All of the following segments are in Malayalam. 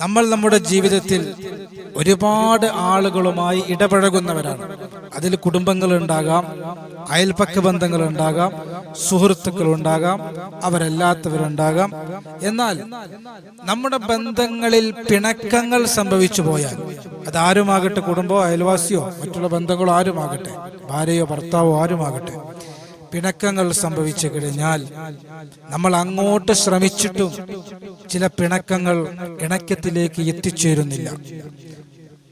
നമ്മൾ നമ്മുടെ ജീവിതത്തിൽ ഒരുപാട് ആളുകളുമായി ഇടപഴകുന്നവരാണ്. അതിൽ കുടുംബങ്ങൾ ഉണ്ടാകാം അയൽപക്ക ബന്ധങ്ങൾ ഉണ്ടാകാം സുഹൃത്തുക്കൾ ഉണ്ടാകാം അവരല്ലാത്തവരുണ്ടാകാം. എന്നാൽ നമ്മുടെ ബന്ധങ്ങളിൽ പിണക്കങ്ങൾ സംഭവിച്ചു പോയാൽ അതാരുമാകട്ടെ കുടുംബമോ അയൽവാസിയോ മറ്റുള്ള ബന്ധങ്ങളോ ആരുമാകട്ടെ? ഭാര്യയോ ഭർത്താവോ ആരുമാകട്ടെ? പിണക്കങ്ങൾ സംഭവിച്ചു കഴിഞ്ഞാൽ നമ്മൾ അങ്ങോട്ട് ശ്രമിച്ചിട്ടും ചില പിണക്കങ്ങൾ ഇണക്കത്തിലേക്ക് എത്തിച്ചേരുന്നില്ല.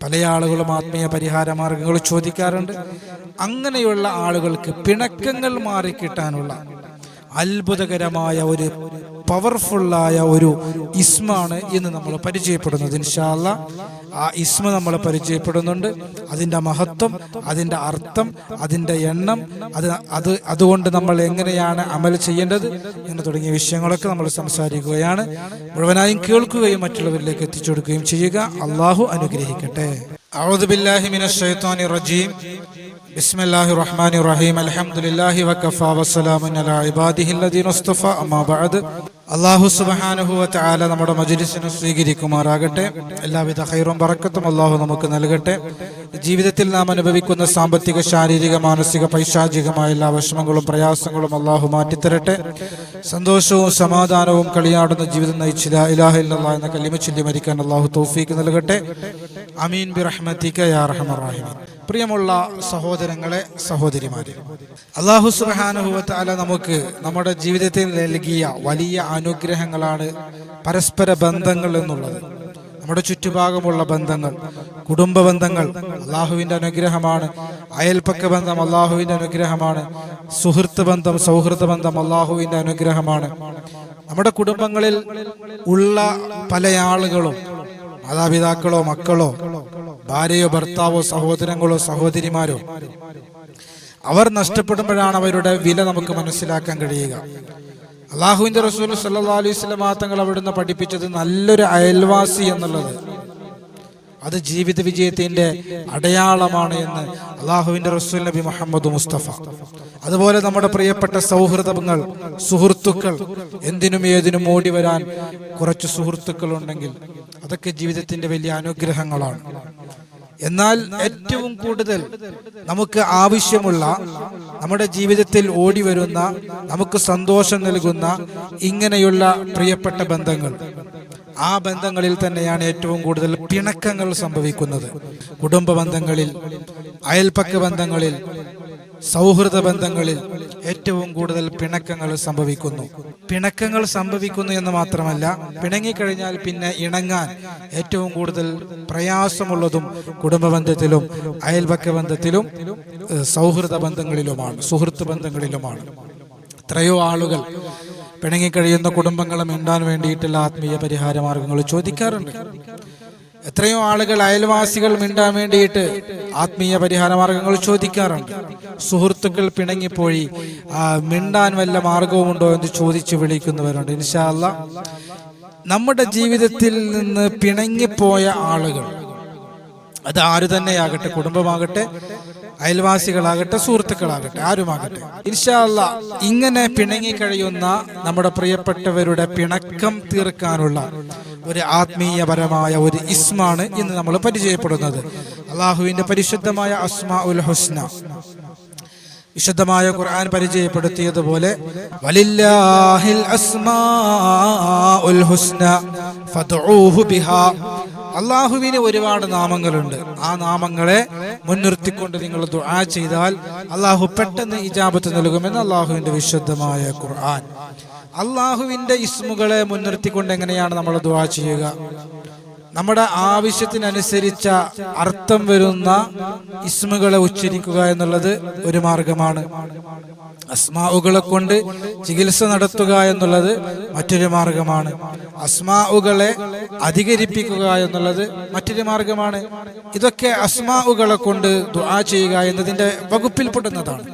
പല ആളുകളും ആത്മീയ പരിഹാര മാർഗങ്ങൾ ചോദിക്കാറുണ്ട്. അങ്ങനെയുള്ള ആളുകൾക്ക് പിണക്കങ്ങൾ മാറിക്കിട്ടാനുള്ള അത്ഭുതകരമായ ഒരു പവർഫുള്ളായ ഒരു ഇസ്മാണ് ഇന്ന് നമ്മൾ പരിചയപ്പെടുന്നത്. ഇൻഷാല്ല ആ ഇസ്മ നമ്മൾ പരിചയപ്പെടുന്നുണ്ട്. അതിന്റെ മഹത്വം അതിന്റെ അർത്ഥം അതിന്റെ എണ്ണം അത് അത് അതുകൊണ്ട് നമ്മൾ എങ്ങനെയാണ് അമൽ ചെയ്യേണ്ടത് എന്ന് തുടങ്ങിയ വിഷയങ്ങളൊക്കെ നമ്മൾ സംസാരിക്കുകയാണ്. മുഴുവനായും കേൾക്കുകയും മറ്റുള്ളവരിലേക്ക് എത്തിച്ചു കൊടുക്കുകയും ചെയ്യുക. അള്ളാഹു അനുഗ്രഹിക്കട്ടെ. റജീം. بسم الله الرحمن الرحيم الحمد لله وكفى وسلام على عباده الذين اصطفى أما بعد അള്ളാഹു സുബഹാനുഹു വതആല നമ്മുടെ മജ്ലിസിനെ സ്വീകരിക്കുമാറാകട്ടെ എല്ലാവിധ ഹൈറും ബറക്കത്തും അള്ളാഹു നമുക്ക് നൽകട്ടെ ജീവിതത്തിൽ നാം അനുഭവിക്കുന്ന സാമ്പത്തിക ശാരീരിക മാനസിക പൈശാചികമായ എല്ലാ വിഷമങ്ങളും പ്രയാസങ്ങളും അള്ളാഹു മാറ്റിത്തരട്ടെ സന്തോഷവും സമാധാനവും കളിയാടുന്ന ജീവിതം നയിച്ചില്ല ഇലാഹ ഇല്ലല്ലാഹ് എന്ന കല്ലിമ ചൊല്ലി മരിക്കാൻ അള്ളാഹു തൗഫീക്ക് നൽകട്ടെ അമീൻ ബി റഹ്മത്തിക യാ റഹ്മർ റഹീം പ്രിയമുള്ള സഹോദരങ്ങളെ സഹോദരിമാരെ അള്ളാഹു സുബാനുഭവത്താല നമുക്ക് നമ്മുടെ ജീവിതത്തിൽ നൽകിയ വലിയ അനുഗ്രഹങ്ങളാണ് പരസ്പര ബന്ധങ്ങൾ എന്നുള്ളത്. നമ്മുടെ ചുറ്റുഭാഗമുള്ള ബന്ധങ്ങൾ കുടുംബ ബന്ധങ്ങൾ അള്ളാഹുവിന്റെ അനുഗ്രഹമാണ്. അയൽപ്പക്ക ബന്ധം അള്ളാഹുവിന്റെ അനുഗ്രഹമാണ്. സുഹൃത്ത് ബന്ധം സൗഹൃദ ബന്ധം അള്ളാഹുവിന്റെ അനുഗ്രഹമാണ്. നമ്മുടെ കുടുംബങ്ങളിൽ ഉള്ള പല ആളുകളും മാതാപിതാക്കളോ മക്കളോ ഭാര്യയോ ഭർത്താവോ സഹോദരങ്ങളോ സഹോദരിമാരോ അവർ നഷ്ടപ്പെടുമ്പോഴാണ് അവരുടെ വില നമുക്ക് മനസ്സിലാക്കാൻ കഴിയുക. അള്ളാഹുവിന്റെ റസൂൽ സല്ലാ അലൈഹി സ്വലം തങ്ങൾ അവിടുന്ന് പഠിപ്പിച്ചത് നല്ലൊരു അയൽവാസി എന്നുള്ളത്. അത് ജീവിത വിജയത്തിന്റെ അടയാളമാണ് എന്ന് അള്ളാഹുവിന്റെ റസൂൽ നബി മുഹമ്മദ് മുസ്തഫ. അതുപോലെ നമ്മുടെ പ്രിയപ്പെട്ട സൗഹൃദങ്ങൾ സുഹൃത്തുക്കൾ എന്തിനും ഏതിനും ഓടി വരാൻ കുറച്ച് സുഹൃത്തുക്കൾ ഉണ്ടെങ്കിൽ അതൊക്കെ ജീവിതത്തിന്റെ വലിയ അനുഗ്രഹങ്ങളാണ്. എന്നാൽ ഏറ്റവും കൂടുതൽ നമുക്ക് ആവശ്യമുള്ള നമ്മുടെ ജീവിതത്തിൽ ഓടി വരുന്ന നമുക്ക് സന്തോഷം നൽകുന്ന ഇങ്ങനെയുള്ള പ്രിയപ്പെട്ട ബന്ധങ്ങൾ. ആ ബന്ധങ്ങളിൽ തന്നെയാണ് ഏറ്റവും കൂടുതൽ പിണക്കങ്ങൾ സംഭവിക്കുന്നത്. കുടുംബ ബന്ധങ്ങളിൽ അയൽപ്പക്ക ബന്ധങ്ങളിൽ സൗഹൃദ ബന്ധങ്ങളിൽ ഏറ്റവും കൂടുതൽ പിണക്കങ്ങൾ സംഭവിക്കുന്നു. പിണക്കങ്ങൾ സംഭവിക്കുന്നു എന്ന് മാത്രമല്ല പിണങ്ങിക്കഴിഞ്ഞാൽ പിന്നെ ഇണങ്ങാൻ ഏറ്റവും കൂടുതൽ പ്രയാസമുള്ളതും കുടുംബ ബന്ധത്തിലും അയൽപക്ക ബന്ധത്തിലും സൗഹൃദ ബന്ധങ്ങളിലുമാണ് സുഹൃത്ത് ബന്ധങ്ങളിലുമാണ് എത്രയോ ആളുകൾ പിണങ്ങിക്കഴിയുന്ന കുടുംബങ്ങളെ മിണ്ടാൻ വേണ്ടിയിട്ടുള്ള ആത്മീയ പരിഹാര മാർഗങ്ങൾ ചോദിക്കാറുണ്ട്. എത്രയോ ആളുകൾ അയൽവാസികൾ മിണ്ടാൻ വേണ്ടിയിട്ട് ആത്മീയ പരിഹാര മാർഗങ്ങൾ ചോദിക്കാറുണ്ട്. സുഹൃത്തുക്കൾ പിണങ്ങിപ്പോയി മിണ്ടാൻ വല്ല മാർഗവുമുണ്ടോ എന്ന് ചോദിച്ചു വിളിക്കുന്നവരുണ്ട്. ഇൻഷാല്ല നമ്മുടെ ജീവിതത്തിൽ നിന്ന് പിണങ്ങിപ്പോയ ആളുകൾ അത് ആര് തന്നെയാകട്ടെ കുടുംബമാകട്ടെ അയൽവാസികളാകട്ടെ സുഹൃത്തുക്കളാകട്ടെ ആരുമാകട്ടെ. ഇൻഷാല്ല ഇങ്ങനെ പിണങ്ങി കഴിയുന്ന നമ്മുടെ പ്രിയപ്പെട്ടവരുടെ പിണക്കം തീർക്കാനുള്ള ഒരു ആത്മീയപരമായ ഒരു ഇസ്മാണ് ഇന്ന് നമ്മൾ പരിചയപ്പെടുന്നത്. അള്ളാഹുവിന്റെ പരിശുദ്ധമായ അസ്മാ ഉൽ ഹുസ്ന. വിശുദ്ധമായ ഖുർആൻ പരിചയപ്പെടുത്തിയതുപോലെ വലില്ലാഹിൽ അസ്മാഉൽ ഹുസ്ന ബിഹാ. അള്ളാഹുവിന് ഒരുപാട് നാമങ്ങളുണ്ട്. ആ നാമങ്ങളെ മുൻനിർത്തിക്കൊണ്ട് നിങ്ങൾ ദുആ ചെയ്താൽ അള്ളാഹു പെട്ടെന്ന് ഇജാബത്ത് നൽകുമെന്ന് അള്ളാഹുവിന്റെ വിശുദ്ധമായ ഖുർആൻ. അള്ളാഹുവിന്റെ ഇസ്മുകളെ മുൻനിർത്തിക്കൊണ്ട് എങ്ങനെയാണ് നമ്മൾ ദുവാ ചെയ്യുക? നമ്മുടെ ആവശ്യത്തിനനുസരിച്ച അർത്ഥം വരുന്ന ഇസ്മുകളെ ഉച്ചരിക്കുക എന്നുള്ളത് ഒരു മാർഗമാണ്. അസ്മാവുകളെ കൊണ്ട് ചികിത്സ നടത്തുക എന്നുള്ളത് മറ്റൊരു മാർഗമാണ്. അസ്മാവുകളെ അധികരിപ്പിക്കുക എന്നുള്ളത് മറ്റൊരു മാർഗമാണ്. ഇതൊക്കെ അസ്മാവുകളെ കൊണ്ട് ദുആ ചെയ്യുക എന്നതിന്റെ വകുപ്പിൽപ്പെടുന്നതാണ്.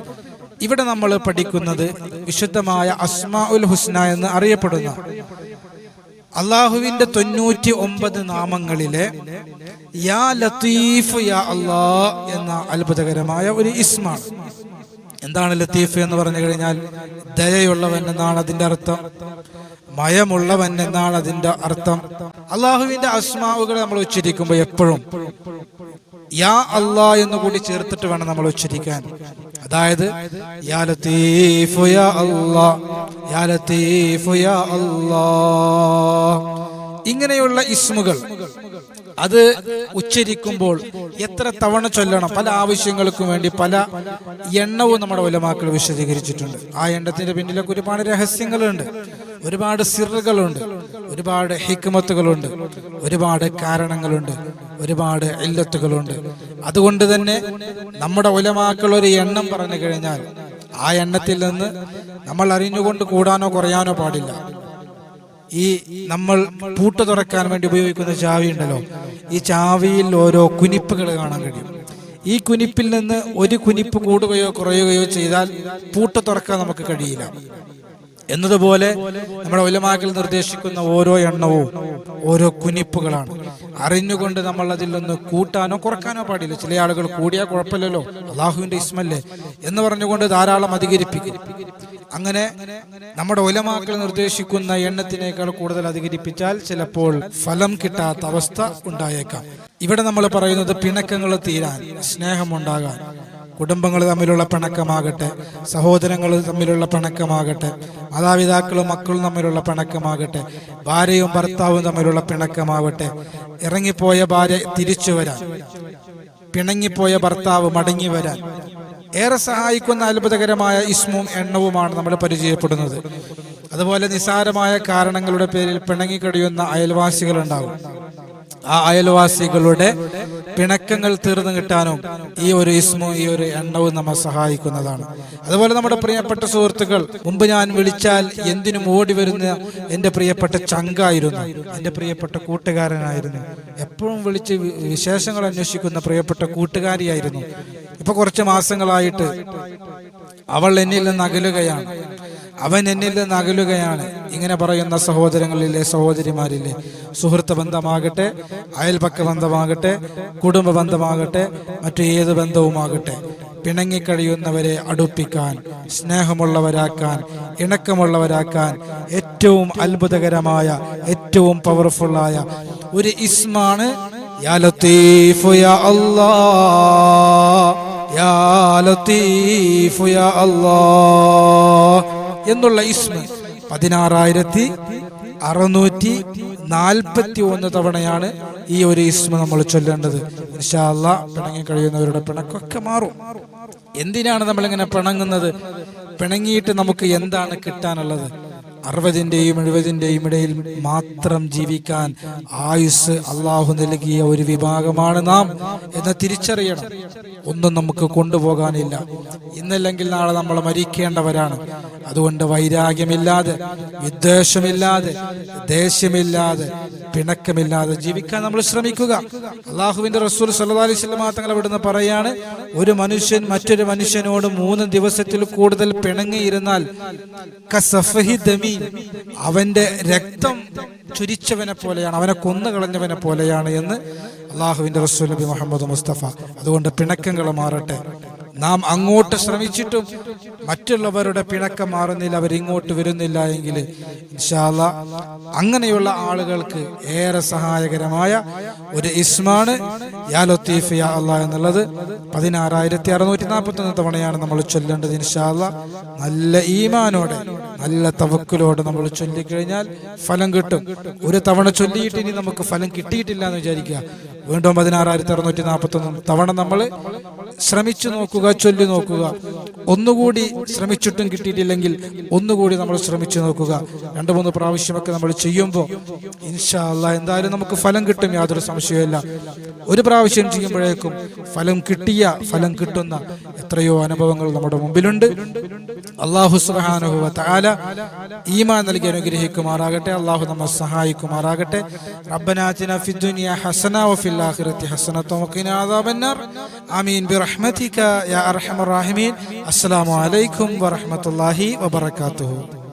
ഇവിടെ നമ്മൾ പഠിക്കുന്നത് വിശുദ്ധമായ അസ്മാ ഉൽ ഹുസ്ന എന്ന് അറിയപ്പെടുന്ന അള്ളാഹുവിന്റെ തൊണ്ണൂറ്റി ഒമ്പത് നാമങ്ങളിലെ യാ ലത്തീഫ് യാ അള്ളാ എന്ന അത്ഭുതകരമായ ഒരു ഇസ്മാണ്. എന്താണ് ലത്തീഫ് എന്ന് പറഞ്ഞു കഴിഞ്ഞാൽ ദയയുള്ളവൻ എന്നാണ് അതിന്റെ അർത്ഥം മയമുള്ളവൻ എന്നാണ് അതിന്റെ അർത്ഥം. അള്ളാഹുവിന്റെ അസ്മാവുകൾ നമ്മൾ ഉച്ചരിക്കുമ്പോൾ എപ്പോഴും യാ അള്ളാ എന്ന് കൂടി ചേർത്തിട്ട് വേണം നമ്മൾ ഉച്ചരിക്കാൻ. അതായത് യാ യാ ഇങ്ങനെയുള്ള ഇസ്മുകൾ അത് ഉച്ചരിക്കുമ്പോൾ എത്ര തവണ ചൊല്ലണം പല ആവശ്യങ്ങൾക്കും വേണ്ടി പല എണ്ണവും നമ്മുടെ ഉലമാക്കൾ വിശദീകരിച്ചിട്ടുണ്ട്. ആ എണ്ണത്തിന്റെ പിന്നിലൊക്കെ ഒരുപാട് രഹസ്യങ്ങളുണ്ട് ഒരുപാട് സിറുകളുണ്ട് ഒരുപാട് ഹിക്മത്തുകളുണ്ട് ഒരുപാട് കാരണങ്ങളുണ്ട് ഒരുപാട് ഇല്ലത്തുകളുണ്ട്. അതുകൊണ്ട് തന്നെ നമ്മുടെ ഉലമാക്കൾ ഒരു എണ്ണം പറഞ്ഞു കഴിഞ്ഞാൽ ആ എണ്ണത്തിൽ നിന്ന് നമ്മൾ അറിഞ്ഞുകൊണ്ട് കൂടാനോ കുറയാനോ പാടില്ല. ഈ നമ്മൾ പൂട്ട് തുറക്കാൻ വേണ്ടി ഉപയോഗിക്കുന്ന ചാവി ഉണ്ടല്ലോ ഈ ചാവിയിൽ ഓരോ കുനിപ്പുകൾ കാണാൻ കഴിയും. ഈ കുനിപ്പിൽ നിന്ന് ഒരു കുനിപ്പ് കൂടുകയോ കുറയുകയോ ചെയ്താൽ പൂട്ട് തുറക്കാൻ നമുക്ക് കഴിയില്ല. എന്നതുപോലെ നമ്മുടെ ഉലമാക്കൾ നിർദ്ദേശിക്കുന്ന ഓരോ എണ്ണവും ഓരോ കുനിപ്പുകളാണ്. അറിഞ്ഞുകൊണ്ട് നമ്മൾ അതിൽ നിന്ന് കൂട്ടാനോ കുറക്കാനോ പാടില്ല. ചില ആളുകൾ കൂടിയാൽ കുഴപ്പമില്ലല്ലോ. അള്ളാഹുവിന്റെ ഇസ്മല്ലേ എന്ന് പറഞ്ഞുകൊണ്ട് ധാരാളം അധികരിപ്പിക്കും. അങ്ങനെ നമ്മുടെ ഉലമാക്കൾ നിർദ്ദേശിക്കുന്ന എണ്ണത്തിനേക്കാൾ കൂടുതൽ അധികരിപ്പിച്ചാൽ ചിലപ്പോൾ ഫലം കിട്ടാത്ത അവസ്ഥ ഉണ്ടായേക്കാം. ഇവിടെ നമ്മൾ പറയുന്നത് പിണക്കങ്ങൾ തീരാൻ സ്നേഹമുണ്ടാകാൻ കുടുംബങ്ങൾ തമ്മിലുള്ള പിണക്കമാകട്ടെ സഹോദരങ്ങൾ തമ്മിലുള്ള പിണക്കമാകട്ടെ മാതാപിതാക്കളും മക്കളും തമ്മിലുള്ള പിണക്കമാകട്ടെ ഭാര്യയും ഭർത്താവും തമ്മിലുള്ള പിണക്കമാവട്ടെ. ഇറങ്ങിപ്പോയ ഭാര്യ തിരിച്ചു വരാൻ പിണങ്ങിപ്പോയ ഭർത്താവ് മടങ്ങി വരാൻ. ഏറെ സഹായിക്കുന്ന അത്ഭുതകരമായ ഇസ്മും എണ്ണവുമാണ് നമ്മൾ പരിചയപ്പെടുന്നത്. അതുപോലെ നിസാരമായ കാരണങ്ങളുടെ പേരിൽ പിണങ്ങിക്കഴിയുന്ന അയൽവാസികൾ ഉണ്ടാവും ആ അയൽവാസികളുടെ പിണക്കങ്ങൾ തീർന്നു കിട്ടാനും ഈ ഒരു ഇസ്മു ഈ ഒരു എണ്ണവും നമ്മെ സഹായിക്കുന്നതാണ്. അതുപോലെ നമ്മുടെ പ്രിയപ്പെട്ട സുഹൃത്തുക്കൾ മുമ്പ് ഞാൻ വിളിച്ചാൽ എന്തിനും ഓടി വരുന്ന എന്റെ പ്രിയപ്പെട്ട ചങ്കായിരുന്നു എന്റെ പ്രിയപ്പെട്ട കൂട്ടുകാരനായിരുന്നു. എപ്പോഴും വിളിച്ച് വിശേഷങ്ങൾ അന്വേഷിക്കുന്ന പ്രിയപ്പെട്ട കൂട്ടുകാരിയായിരുന്നു. ഇപ്പൊ കുറച്ച് മാസങ്ങളായിട്ട് അവൾ എന്നിൽ നിന്ന് അകലുകയാണ്. അവൻ എന്നിൽ നിന്ന് അകലുകയാണ്. ഇങ്ങനെ പറയുന്ന സഹോദരങ്ങളിലെ സഹോദരിമാരിലെ സുഹൃത്ത് ബന്ധമാകട്ടെ അയൽപക്ക ബന്ധമാകട്ടെ കുടുംബ ബന്ധമാകട്ടെ മറ്റു ഏത് ബന്ധവുമാകട്ടെ പിണങ്ങിക്കഴിയുന്നവരെ അടുപ്പിക്കാൻ സ്നേഹമുള്ളവരാക്കാൻ ഇണക്കമുള്ളവരാക്കാൻ ഏറ്റവും അത്ഭുതകരമായ ഏറ്റവും പവർഫുള്ളായ ഒരു ഇസ്മാണ് യാ യാ യാ യാ എന്നുള്ള ഇസ്മ. പതിനാറായിരത്തി അറുന്നൂറ്റി നാൽപ്പത്തി ഒന്ന് തവണയാണ് ഈ ഒരു ഇസ്മ നമ്മൾ ചൊല്ലേണ്ടത്. ഇൻഷാല്ല പിണങ്ങി കഴിയുന്നവരുടെ പിണക്കൊക്കെ മാറും. എന്തിനാണ് നമ്മളിങ്ങനെ പിണങ്ങുന്നത്? പിണങ്ങിയിട്ട് നമുക്ക് എന്താണ് കിട്ടാനുള്ളത്? അറുപതിന്റെയും എഴുപതിന്റെയും ഇടയിൽ മാത്രം ജീവിക്കാൻ ആയുസ് അള്ളാഹു നൽകിയ ഒരു വിഭാഗമാണ് നാം എന്ന് തിരിച്ചറിയണം. ഒന്നും നമുക്ക് കൊണ്ടുപോകാനില്ല. ഇന്നല്ലെങ്കിൽ നാളെ നമ്മൾ മരിക്കേണ്ടവരാണ്. അതുകൊണ്ട് വൈരാഗ്യമില്ലാതെ വിദ്വേഷമില്ലാതെ ദേഷ്യമില്ലാതെ പിണക്കമില്ലാതെ ജീവിക്കാൻ നമ്മൾ ശ്രമിക്കുക. അള്ളാഹുവിന്റെ റസൂൽ സല്ലല്ലാഹു അലൈഹി വസല്ലമ തങ്ങൾ ഇവിടുന്ന് പറയാണ് ഒരു മനുഷ്യൻ മറ്റൊരു മനുഷ്യനോട് മൂന്ന് ദിവസത്തിൽ കൂടുതൽ പിണങ്ങിയിരുന്നാൽ അവന്റെ രക്തം ചുരിച്ചവനെ പോലെയാണ് അവനെ കൊന്നുകളഞ്ഞവനെ പോലെയാണ് എന്ന് അള്ളാഹുവിന്റെ റസൂൽ നബി മുഹമ്മദ് മുസ്തഫ. അതുകൊണ്ട് പിണക്കങ്ങൾ മാറട്ടെ. നാം അങ്ങോട്ട് ശ്രമിച്ചിട്ടും മറ്റുള്ളവരുടെ പിണക്കം മാറുന്നില്ല അവർ ഇങ്ങോട്ട് വരുന്നില്ല എങ്കിൽ ഇൻഷാല്ല അങ്ങനെയുള്ള ആളുകൾക്ക് ഏറെ സഹായകരമായ ഒരു ഇസ്മാണ് യാ ലത്തീഫ് യാ അല്ലാ എന്നുള്ളത്. പതിനാറായിരത്തി അറുന്നൂറ്റി നാൽപ്പത്തി ഒന്ന് തവണയാണ് നമ്മൾ ചൊല്ലേണ്ടത് ഇൻഷാല്ല നല്ല ഈമാനോടെ നല്ല തവക്കിലോടെ നമ്മൾ ചൊല്ലിക്കഴിഞ്ഞാൽ ഫലം കിട്ടും. ഒരു തവണ ചൊല്ലിയിട്ട് ഇനി നമുക്ക് ഫലം കിട്ടിയിട്ടില്ല എന്ന് വിചാരിക്കുക. വീണ്ടും പതിനാറായിരത്തി അറുന്നൂറ്റി നാൽപ്പത്തി ഒന്ന് തവണ നമ്മൾ ശ്രമിച്ചു നോക്കുക ചൊല്ലി നോക്കുക. ഒന്നുകൂടി ശ്രമിച്ചിട്ടും കിട്ടിയിട്ടില്ലെങ്കിൽ ഒന്നുകൂടി നമ്മൾ ശ്രമിച്ചു നോക്കുക. രണ്ട് മൂന്ന് പ്രാവശ്യമൊക്കെ നമ്മൾ ചെയ്യുമ്പോൾ ഇൻഷാ അല്ല എന്തായാലും നമുക്ക് ഫലം കിട്ടും യാതൊരു സംശയമില്ല ഒരു പ്രാവശ്യം ചെയ്യുമ്പോഴേക്കും ഫലം കിട്ടിയ ഫലം കിട്ടുന്ന എത്രയോ അനുഭവങ്ങൾ നമ്മുടെ മുമ്പിലുണ്ട്. അള്ളാഹു സുബ്ഹാനഹു താല ഈമാൻ നൽകി അനുഗ്രഹിക്കുമാറാകട്ടെ. അള്ളാഹു നമ്മെ സഹായിക്കുമാറാകട്ടെ. റബ്ബനാതിന ഫിദ്ദുനിയ ഹസന വഫിൽ ആഖിറതി ഹസന വഖിന അദാബന്നാർ. ആമീൻ. ബിറഹ്മതിക യാ അർഹമർ റഹീമീൻ. അസ്സലാമു അലൈക്കും വറഹ്മത്തുള്ളാഹി വബറകാതുഹു